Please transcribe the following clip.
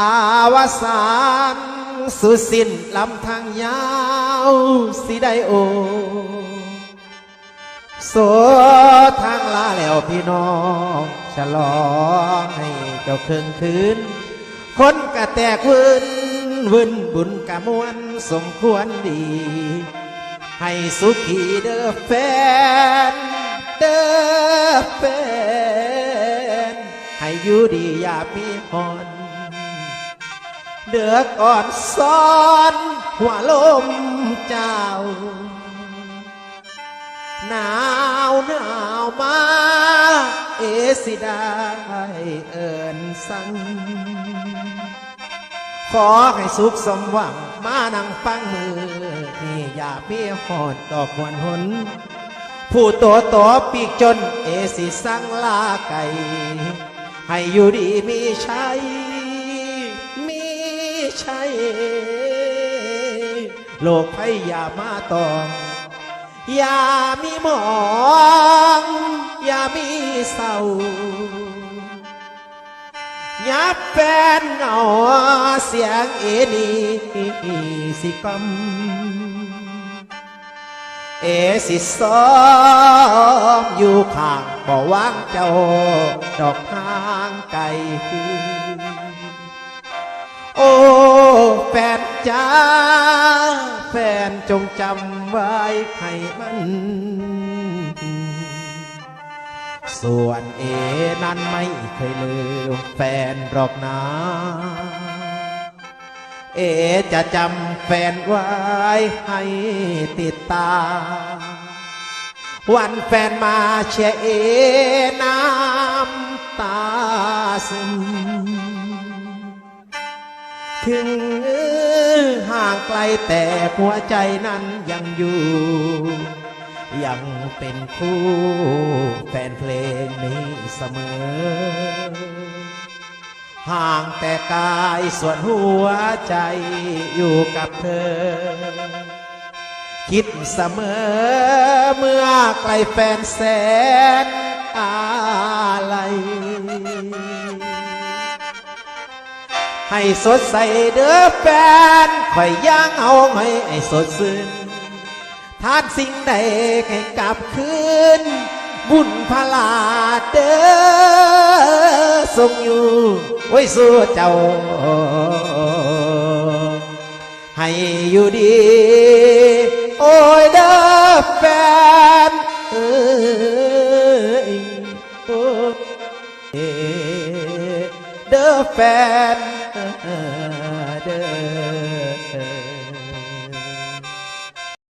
อาวสานสุสิ้นลำทางยาวสิได้โอ โสทางลาแล้วพี่น้อง ฉลองให้เจ้าเครื่องคืน คนกะแตกวืนวืนบุญกะมวนสมควรดี ให้สุขีเด้อแฟน เด้อแฟน ให้อยู่ดีอย่ามีหอน เดือกอ่อนซ้อนหัวลมเจ้า หนาวหนาวมา เอสิได้เอินสั่งขอให้สุขสมหวังมานั่งฟังมือนี่อย่ามีหอดดอกหวนหนผู้ตัวต่อปีกจน เอสิสั่งลาไก่ ให้อยู่ดีมีชัย ชัยโลกภัยอย่ามาตอง อย่ามีหมอง อย่ามีเศร้ายับแฟนเงาเสียงเอนีสิกำเอสิซ้อมอยู่ข้างบ่วางเจ้า ดอกทางไกลโอ้ แฟนจ้าแฟนจงจำไว้ให้มัน ส่วนเอนั้นไม่เคยลืมแฟนหรอกนะ เอจะจำแฟนไว้ให้ติดตา วันแฟนมาเชเอน้ำตาซึม ถึงห่างไกลแต่หัวใจนั้นยังอยู่ ยังเป็นคู่แฟนเพลงนี้เสมอ ห่างแต่กายส่วนหัวใจอยู่กับเธอ คิดเสมอเมื่อไกลแฟนแสนอะไร ให้สดใสเด้อแฟนคอยย่างเอาให้ไอ้สดชื่นทานสิ่งใดให้กลับคืน บุญพลาเด้อทรงอยู่ไว้สู้เจ้า ให้อยู่ดี โอ้ยเด้อแฟน แฟนเด้อ